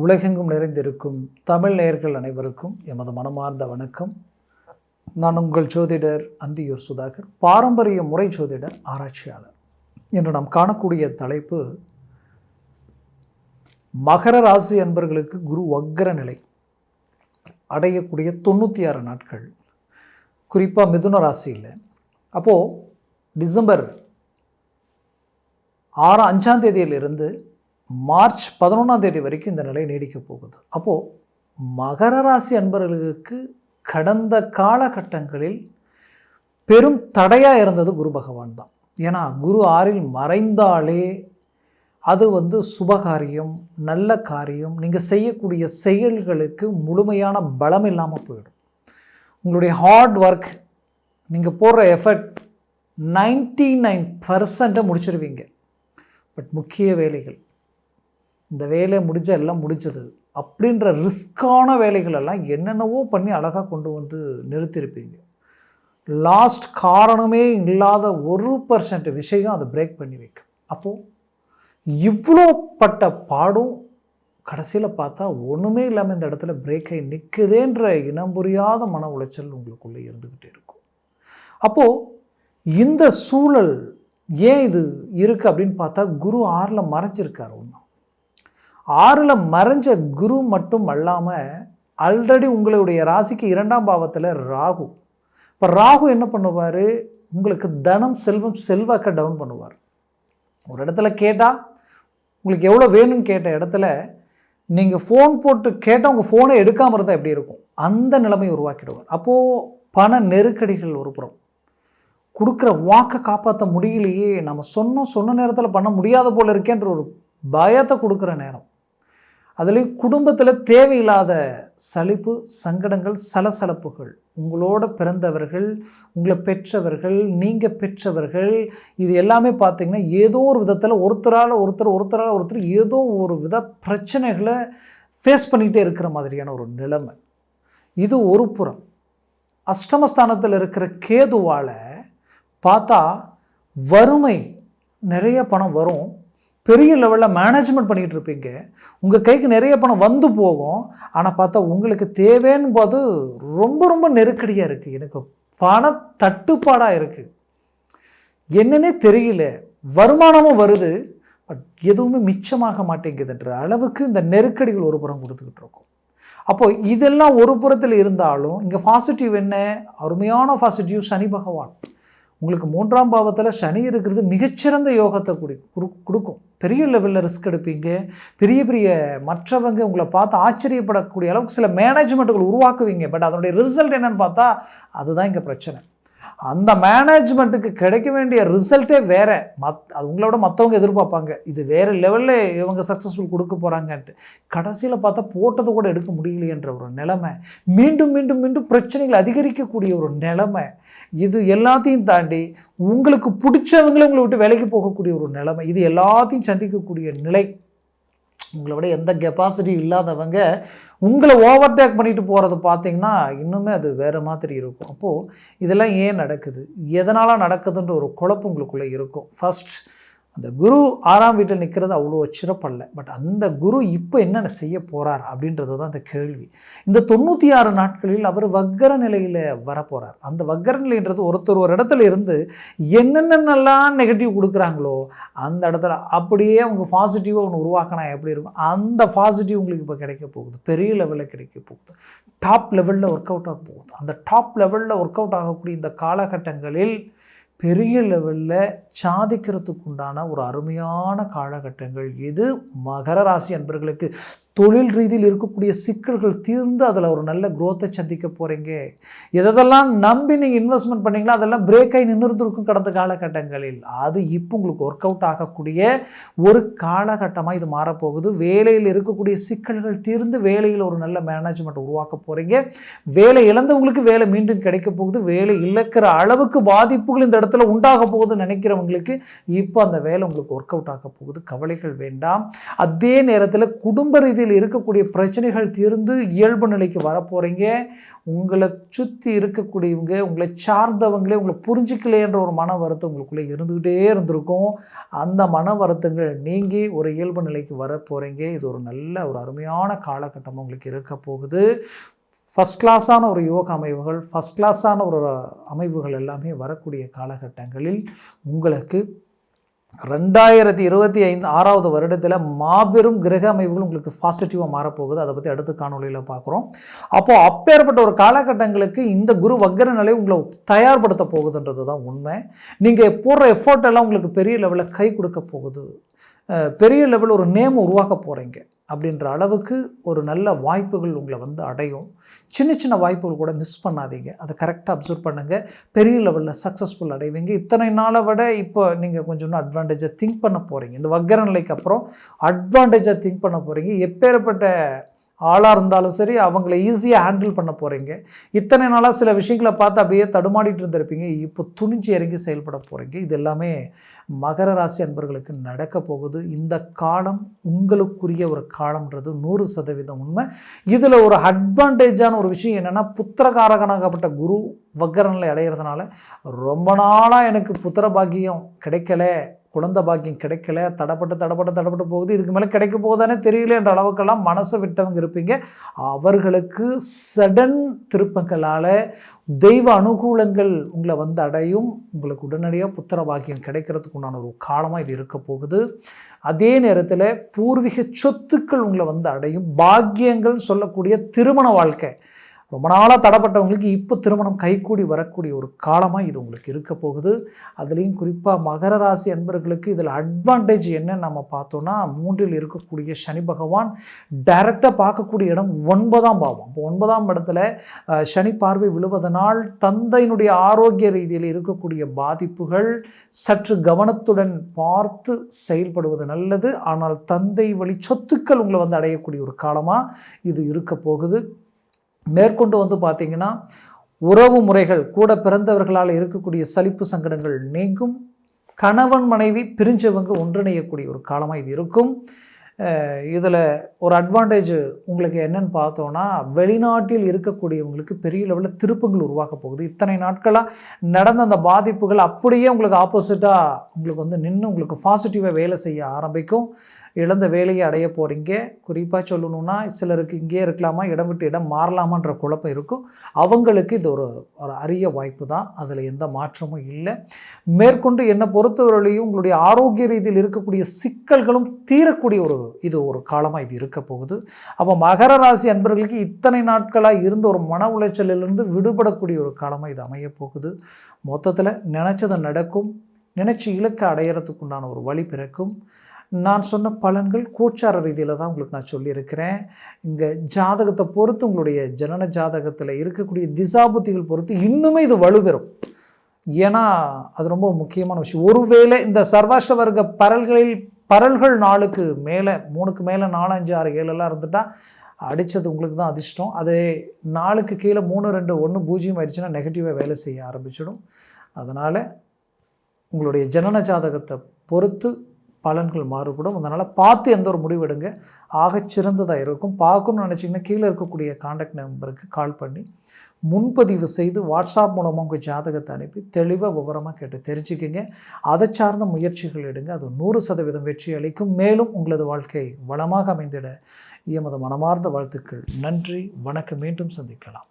உலகெங்கும் நிறைந்திருக்கும் தமிழ் நேயர்கள் அனைவருக்கும் எமது மனமார்ந்த வணக்கம். நான் உங்கள் ஜோதிடர் அந்தியூர் சுதாகர் பாரம்பரிய முறை ஜோதிடர் ஆராய்ச்சியாளர். இன்று நாம் காணக்கூடிய தலைப்பு மகர ராசி அன்பர்களுக்கு குரு வக்கர நிலை அடையக்கூடிய தொண்ணூற்றி ஆறு நாட்கள். குறிப்பாக மிதுன ராசியில். அப்போது டிசம்பர் ஆறு அஞ்சாம் தேதியிலிருந்து மார்ச் பதினொன்றாம் தேதி வரைக்கும் இந்த நிலை நீடிக்க போகுது. அப்போது மகர ராசி அன்பர்களுக்கு கடந்த காலகட்டங்களில் பெரும் தடையாக இருந்தது குரு பகவான் தான். ஏன்னா குரு ஆறில் மறைந்தாலே அது வந்து சுபகாரியம் நல்ல காரியம் நீங்கள் செய்யக்கூடிய செயல்களுக்கு முழுமையான பலம் இல்லாமல் போயிடும். உங்களுடைய ஹார்ட் ஒர்க் நீங்கள் போடுற எஃபர்ட் நைன்டி நைன் பர்சண்ட்டை முடிச்சிருவீங்க. பட் முக்கிய வேலைகள் இந்த வேலையை முடிஞ்சால் எல்லாம் முடிஞ்சது. அப்படின்ற ரிஸ்க்கான வேலைகளெல்லாம் என்னென்னவோ பண்ணி அழகாக கொண்டு வந்து நிறுத்தியிருப்பீங்க. லாஸ்ட் காரணமே இல்லாத ஒரு பர்சன்ட் விஷயம் அதை பிரேக் பண்ணி வைக்கும். அப்போது இவ்வளோ பட்ட பாடும் கடைசியில் பார்த்தா ஒன்றுமே இல்லாமல் இந்த இடத்துல பிரேக்கை நிற்குதேன்ற இனம் புரியாத மன உளைச்சல் உங்களுக்குள்ளே இருந்துக்கிட்டே இருக்கும். அப்போது இந்த சூழல் ஏன் இது இருக்குது அப்படின்னு பார்த்தா குரு ஆறில் மறைஞ்சிருக்கார் ஒன்று ஆறில் மறைஞ்ச குரு மட்டும் அல்லாமல் ஆல்ரெடி உங்களுடைய ராசிக்கு இரண்டாம் பாவத்தில் ராகு. இப்போ ராகு என்ன பண்ணுவார்? உங்களுக்கு தனம் செல்வம் செல்வாக்க டவுன் பண்ணுவார். ஒரு இடத்துல கேட்டால் உங்களுக்கு எவ்வளோ வேணும்னு கேட்ட இடத்துல நீங்கள் ஃபோன் போட்டு கேட்டால் உங்கள் ஃபோனை எடுக்காமல் இருந்தால் எப்படி இருக்கும்? அந்த நிலைமை உருவாக்கிடுவார். அப்போது பண நெருக்கடிகள் ஒரு புறம். கொடுக்குற வாக்கை காப்பாற்ற முடியலையே நம்ம சொன்னோம் சொன்ன நேரத்தில் பண்ண முடியாத போல் இருக்கேன்ற ஒரு பயத்தை கொடுக்குற நேரம். அதுலேயும் குடும்பத்தில் தேவையில்லாத சலிப்பு சங்கடங்கள் சலசலப்புகள். உங்களோட பிறந்தவர்கள் உங்களை பெற்றவர்கள் நீங்கள் பெற்றவர்கள் இது எல்லாமே பார்த்திங்கன்னா ஏதோ ஒரு விதத்தில் ஒருத்தரால் ஒருத்தர் ஒருத்தரால் ஒருத்தர் ஏதோ ஒரு வித பிரச்சனைகளை ஃபேஸ் பண்ணிகிட்டே இருக்கிற மாதிரியான ஒரு நிலைமை. இது ஒரு புறம். அஷ்டமஸ்தானத்தில் இருக்கிற கேதுவால் பார்த்தா வறுமை நிறைய பணம் வரும். பெரிய லெவலில் மேனேஜ்மெண்ட் பண்ணிகிட்டு இருப்பீங்க. உங்கள் கைக்கு நிறைய பணம் வந்து போகும். ஆனால் பார்த்தா உங்களுக்கு தேவைன்னு போது ரொம்ப ரொம்ப நெருக்கடியாக இருக்குது எனக்கு பண தட்டுப்பாடாக இருக்குது என்னன்னே தெரியல. வருமானமும் வருது. பட் எதுவுமே மிச்சமாக மாட்டேங்குதுன்ற அளவுக்கு இந்த நெருக்கடிகள் ஒரு புறம் கொடுத்துக்கிட்டு இருக்கும். அப்போது இதெல்லாம் ஒரு புறத்தில் இருந்தாலும் இங்கே பாசிட்டிவ் என்ன? அருமையான பாசிட்டிவ் சனி பகவான். உங்களுக்கு மூன்றாம் பாவத்தில் சனி இருக்கிறது மிகச்சிறந்த யோகத்தை குடி கொடுக்கும். பெரிய லெவலில் ரிஸ்க் எடுப்பீங்க. பெரிய பெரிய மற்றவங்க உங்களை பார்த்து ஆச்சரியப்படக்கூடிய அளவுக்கு சில மேனேஜ்மெண்ட்டுகள் உருவாக்குவீங்க. பட் அதனுடைய ரிசல்ட் என்னென்னு பார்த்தா அதுதான் இங்கே பிரச்சனை. அந்த மேனேஜ்மெண்ட்டுக்கு கிடைக்க வேண்டிய ரிசல்ட்டே வேறு. மத் அது உங்களோட மற்றவங்க எதிர்பார்ப்பாங்க. இது வேறு லெவலில் இவங்க சக்ஸஸ்ஃபுல் கொடுக்க போகிறாங்கன்ட்டு கடைசியில் பார்த்தா போட்டதை கூட எடுக்க முடியலையன்ற ஒரு நிலைமை. மீண்டும் மீண்டும் மீண்டும் பிரச்சனைகள் அதிகரிக்கக்கூடிய ஒரு நிலைமை. இது எல்லாத்தையும் தாண்டி உங்களுக்கு பிடிச்சவங்களே உங்களை விட்டு வேலைக்கு போகக்கூடிய ஒரு நிலைமை. இது எல்லாத்தையும் சந்திக்கக்கூடிய நிலை. உங்களை விட எந்த கெப்பாசிட்டி இல்லாதவங்க உங்களை ஓவர்டேக் பண்ணிட்டு போகிறது பார்த்தீங்கன்னா இன்னுமே அது வேறு மாதிரி இருக்கும். அப்போது இதெல்லாம் ஏன் நடக்குது? எதனால் நடக்குதுன்ற ஒரு குழப்பம் உங்களுக்குள்ளே இருக்கும். ஃபஸ்ட் அந்த குரு ஆறாம் வீட்டில் நிற்கிறது அவ்வளோ சிறப்பல்ல. பட் அந்த குரு இப்போ என்னென்ன செய்ய போகிறார் அப்படின்றது தான் அந்த கேள்வி. இந்த தொண்ணூற்றி ஆறு நாட்களில் அவர் வக்கர நிலையில் வரப்போகிறார் அந்த வக்கர நிலைன்றது ஒருத்தர் ஒரு இடத்துல இருந்து என்னென்னலாம் நெகட்டிவ் கொடுக்குறாங்களோ அந்த இடத்துல அப்படியே அவங்க பாசிட்டிவாக ஒன்று உருவாக்கினா எப்படி இருக்கும்? அந்த பாசிட்டிவ் உங்களுக்கு இப்போ கிடைக்க போகுது. பெரிய லெவலில் கிடைக்க போகுது. டாப் லெவலில் ஒர்க் அவுட் ஆக போகுது. அந்த டாப் லெவலில் ஒர்க் அவுட் ஆகக்கூடிய இந்த காலகட்டங்களில் பெரிய லெவலில் சாதிக்கிறதுக்கு உண்டான ஒரு அருமையான காலகட்டங்கள். இது மகர ராசி அன்பர்களுக்கு. தொழில் ரீதியில் இருக்கக்கூடிய சிக்கல்கள் தீர்ந்து அதில் ஒரு நல்ல குரோத்தை சந்திக்க போகிறீங்க எதெல்லாம் நம்பி நீங்கள் இன்வெஸ்ட்மெண்ட் பண்ணீங்களோ அதெல்லாம் பிரேக் ஆகி நின்றுருக்கும் கடந்த காலகட்டங்களில். அது இப்போ உங்களுக்கு ஒர்க் அவுட் ஆகக்கூடிய ஒரு காலகட்டமாக இது மாறப்போகுது. வேலையில் இருக்கக்கூடிய சிக்கல்கள் தீர்ந்து வேலையில் ஒரு நல்ல மேனேஜ்மெண்ட் உருவாக்க போகிறீங்க வேலை இழந்தவங்களுக்கு வேலை மீண்டும் கிடைக்க போகுது. வேலை இழக்கிற அளவுக்கு பாதிப்புகள் இந்த இடத்துல உண்டாக போகுதுன்னு நினைக்கிறவங்களுக்கு இப்போ அந்த வேலை உங்களுக்கு ஒர்க் அவுட் ஆக போகுது. கவலைகள் வேண்டாம். அதே நேரத்தில் குடும்ப ரீதி ரீதியில் இருக்கக்கூடிய பிரச்சனைகள் தீர்ந்து இயல்பு நிலைக்கு வரப்போகிறீங்க உங்களை சுற்றி இருக்கக்கூடியவங்க உங்களை சார்ந்தவங்களே உங்களை புரிஞ்சிக்கலைன்ற ஒரு மன வருத்தம் உங்களுக்குள்ளே இருந்துக்கிட்டே இருந்திருக்கும். அந்த மன வருத்தங்கள் நீங்கி ஒரு இயல்பு நிலைக்கு வர போகிறீங்க இது ஒரு நல்ல ஒரு அருமையான காலகட்டம் உங்களுக்கு இருக்க போகுது. ஃபஸ்ட் கிளாஸான ஒரு யோக அமைவுகள் ஃபஸ்ட் கிளாஸான ஒரு அமைவுகள் எல்லாமே வரக்கூடிய காலகட்டங்களில் உங்களுக்கு ரெண்டாயிரத்தி இருபத்தி ஐந்து ஆறாவது வருடத்தில் மாபெரும் கிரக அமைவுகள் உங்களுக்கு பாசிட்டிவாக மாறப்போகுது. அதை பற்றி அடுத்த காணொலியில் பார்க்குறோம். அப்போது அப்பேற்பட்ட ஒரு காலகட்டங்களுக்கு இந்த குரு வக்கர நிலை உங்களை தயார்படுத்த போகுதுன்றது தான் உண்மை. நீங்கள் போடுற எஃபோர்ட் எல்லாம் உங்களுக்கு பெரிய லெவலில் கை கொடுக்க போகுது. பெரிய லெவலில் ஒரு நேம் உருவாக்க போகிறீங்க அப்படின்ற அளவுக்கு ஒரு நல்ல வாய்ப்புகள் உங்களை வந்து அடையும். சின்ன சின்ன வாய்ப்புகள் கூட மிஸ் பண்ணாதீங்க. அதை கரெக்டாக அப்சர்வ் பண்ணுங்கள் பெரிய லெவலில் சக்ஸஸ்ஃபுல் அடைவீங்க. இத்தனை நாளை விட இப்போ நீங்கள் கொஞ்சம் இன்னும் அட்வான்டேஜாக திங்க் பண்ண போகிறீங்க இந்த வக்கர நிலைக்கு அப்புறம் அட்வான்டேஜாக திங்க் பண்ண போகிறீங்க எப்பேற்பட்ட ஆளாக இருந்தாலும் சரி அவங்கள ஈஸியாக ஹேண்டில் பண்ண போகிறீங்க இத்தனை நாளாக சில விஷயங்களை பார்த்து அப்படியே தடுமாடிட்டு இருந்திருப்பீங்க. இப்போ துணிஞ்சு இறங்கி செயல்பட போகிறீங்க இது எல்லாமே மகர ராசி அன்பர்களுக்கு நடக்க போகுது. இந்த காலம் உங்களுக்குரிய ஒரு காலம்ன்றது நூறு சதவீதம் உண்மை. இதில் ஒரு அட்வான்டேஜான ஒரு விஷயம் என்னென்னா புத்திரகாரகனாகப்பட்ட குரு வக்கரனில் அடைகிறதுனால ரொம்ப நாளாக எனக்கு புத்திர பாக்கியம் கிடைக்கல. குழந்த பாக்கியம் கிடைக்கல தடப்பட்டு தடப்பட்டு தடப்பட்டு போகுது இதுக்கு மேலே கிடைக்க போகுதானே தெரியல என்ற அளவுக்கெல்லாம் மனசை விட்டவங்க இருப்பீங்க. அவர்களுக்கு சடன் திருப்பங்களால் தெய்வ அனுகூலங்கள் உங்களை வந்து அடையும். உங்களுக்கு உடனடியாக புத்திர பாக்கியம் கிடைக்கிறதுக்கு உண்டான ஒரு காலமாக இது இருக்க போகுது. அதே நேரத்தில் பூர்வீக சொத்துக்கள் உங்களை வந்து அடையும். பாக்கியங்கள் சொல்லக்கூடிய திருமண வாழ்க்கை. ரொம்ப நாளாக தடப்பட்டவங்களுக்கு இப்போ திருமணம் கைகூடி வரக்கூடிய ஒரு காலமாக இது உங்களுக்கு இருக்க போகுது. அதுலேயும் குறிப்பாக மகர ராசி அன்பர்களுக்கு இதில் அட்வான்டேஜ் என்னன்னு நம்ம பார்த்தோன்னா மூன்றில் இருக்கக்கூடிய சனி பகவான் டைரெக்டாக பார்க்கக்கூடிய இடம் ஒன்பதாம் பாவம். இப்போ ஒன்பதாம் இடத்துல சனி பார்வை விழுவதனால் தந்தையினுடைய ஆரோக்கிய ரீதியில் இருக்கக்கூடிய பாதிப்புகள் சற்று கவனத்துடன் பார்த்து செயல்படுவது நல்லது. ஆனால் தந்தை வழி சொத்துக்கள் உங்களை வந்து அடையக்கூடிய ஒரு காலமாக இது இருக்க போகுது. மேற்கொண்டு வந்து பார்த்திங்கன்னா உறவு முறைகள் கூட பிறந்தவர்களால் இருக்கக்கூடிய சலிப்பு சங்கடங்கள் நீங்கும். கணவன் மனைவி பிரிஞ்சவங்க ஒன்றிணையக்கூடிய ஒரு காலமாக இது இருக்கும். இதில் ஒரு அட்வான்டேஜ் உங்களுக்கு என்னென்னு பார்த்தோன்னா வெளிநாட்டில் இருக்கக்கூடியவங்களுக்கு பெரிய லெவலில் திருப்பங்கள் உருவாக்க போகுது. இத்தனை நாட்களாக நடந்த அந்த பாதிப்புகள் அப்படியே உங்களுக்கு ஆப்போசிட்டாக உங்களுக்கு வந்து நின்று உங்களுக்கு பாசிட்டிவாக வேலை செய்ய ஆரம்பிக்கும். இழந்த வேலையை அடைய போகிறீங்க குறிப்பாக சொல்லணும்னா சிலருக்கு இங்கேயே இருக்கலாமா இடம் விட்டு இடம் மாறலாமான்ற குழப்பம் இருக்கும். அவங்களுக்கு இது ஒரு ஒரு அரிய வாய்ப்பு தான். அதில் எந்த மாற்றமும் இல்லை. மேற்கொண்டு என்னை பொறுத்தவரையிலையும் உங்களுடைய ஆரோக்கிய ரீதியில் இருக்கக்கூடிய சிக்கல்களும் தீரக்கூடிய ஒரு இது ஒரு காலமாக இது இருக்க போகுது. அப்போ மகர ராசி அன்பர்களுக்கு இத்தனை நாட்களாக இருந்த ஒரு மன உளைச்சலிலிருந்து விடுபடக்கூடிய ஒரு காலமாக இது அமைய போகுது. மொத்தத்தில் நினச்சதை நடக்கும். நினச்சி இலக்கை அடையிறதுக்குண்டான ஒரு வழி பிறக்கும். நான் சொன்ன பலன்கள் கோச்சார ரீதியில் தான் உங்களுக்கு நான் சொல்லியிருக்கிறேன். இங்கே ஜாதகத்தை பொறுத்து உங்களுடைய ஜனன ஜாதகத்தில் இருக்கக்கூடிய திசாபுத்திகள் பொறுத்து இன்னுமே இது வலுப்பெறும். ஏன்னா அது ரொம்ப முக்கியமான விஷயம். ஒருவேளை இந்த சர்வாஷ்ட வர்க்க பரல்களில் பரல்கள் நாளுக்கு மேலே மூணுக்கு மேலே நாலு அஞ்சு ஆறு ஏழெல்லாம் இருந்துட்டால் அடித்தது உங்களுக்கு தான் அதிர்ஷ்டம். அது நாளுக்கு கீழே மூணு ரெண்டு ஒன்று பூஜ்ஜியம் ஆயிடுச்சுன்னா நெகட்டிவாக வேலை செய்ய ஆரம்பிச்சிடும். அதனால் உங்களுடைய ஜனன ஜாதகத்தை பொறுத்து பலன்கள் மாறுபடும். அதனால் பார்த்து எந்த ஒரு முடிவு எடுங்க. ஆகச்சிறந்ததாக இருக்கும். பார்க்கணும்னு நினச்சிங்கன்னா கீழே இருக்கக்கூடிய காண்டாக்ட் நம்பருக்கு கால் பண்ணி முன்பதிவு செய்து வாட்ஸ்அப் மூலமாக உங்கள் ஜாதகத்தை அனுப்பி தெளிவாக விவரமாக கேட்டு தெரிஞ்சுக்கிங்க. அதை சார்ந்த முயற்சிகள் எடுங்க. அது நூறு சதவீதம் வெற்றி அளிக்கும். மேலும் உங்களது வாழ்க்கை வளமாக அமைந்திட எமது மனமார்ந்த வாழ்த்துக்கள். நன்றி. வணக்கம். மீண்டும் சந்திக்கலாம்.